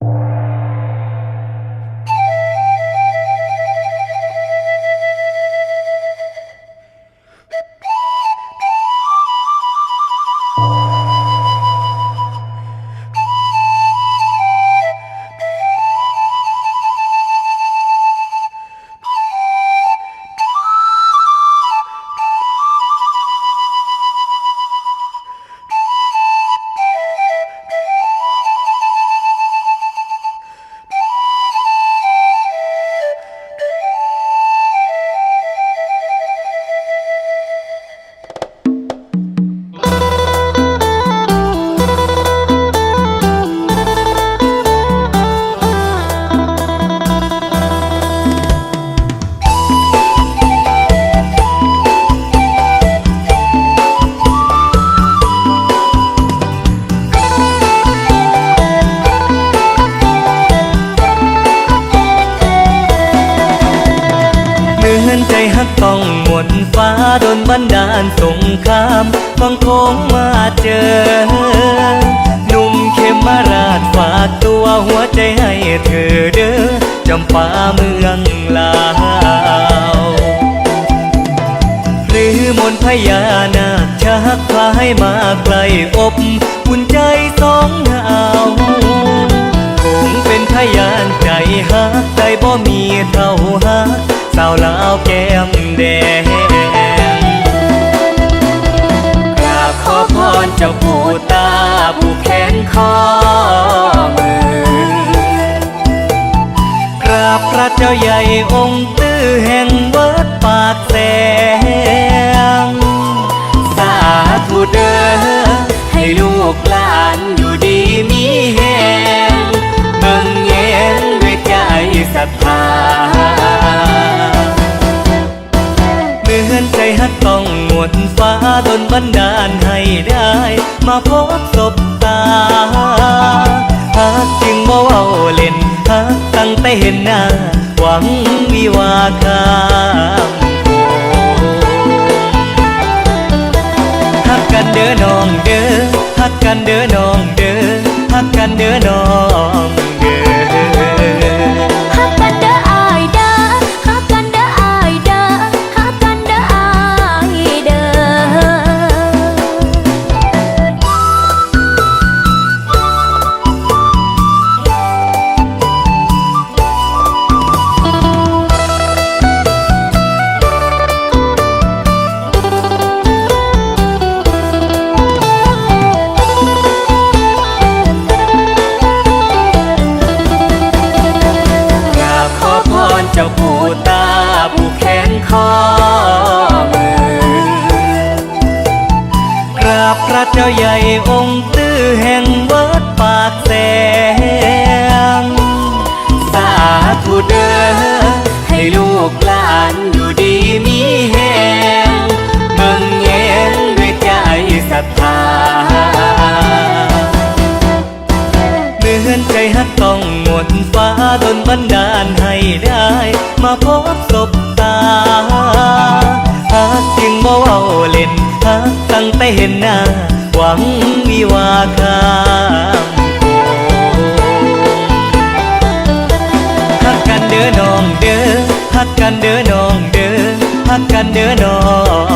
เฮักต้องหมดฟ้าโดนบันดาลสงครามฟังโค้งมาเจอ หนุ่มเขมมาราชฝากตัวหัวใจให้เธอเด้อจำปาเมืองลาวหรือมนพญานาคชักพาให้มาไกลอบอุ่นใจสองหาวคงเป็นพยานใจฮักใจบ่มีเท่าฮักาวลาวแก้มแดงกราบขอพรเจ้าผู้ตาผู้แขนคอมือกราบพระเจ้าใหญ่องค์ตื้อแห่ง มือนใจฮักต้องหมดฟ้าดนบันดาลให้ได้ มาพบศบตาฮักจึงบ่เว้าเล่นฮักตั้งแต่เห็นหน้า หวังวิวาคามโกฮักกันเด้อน้องเด้อฮักกันเด้อน้องเด้อฮักกันเด้อน้อง จ้าผู้ตาผู้แขนคอมือกราบพระเจ้าใหญ่องค์ตื้อแห่งวัดปากแสง สาธุเด้อให้ลูกหลานอยู่ดีมีแหง ดนบันดาลให้ได้ มาพบศบตาฮักจึงบ่เว้าเล่นฮักตั้งแต่เห็นหน้า หวังวิวาคามโกฮักกันเด้อน้องเด้อฮักกันเด้อน้องเด้อฮักกันเด้อน้อง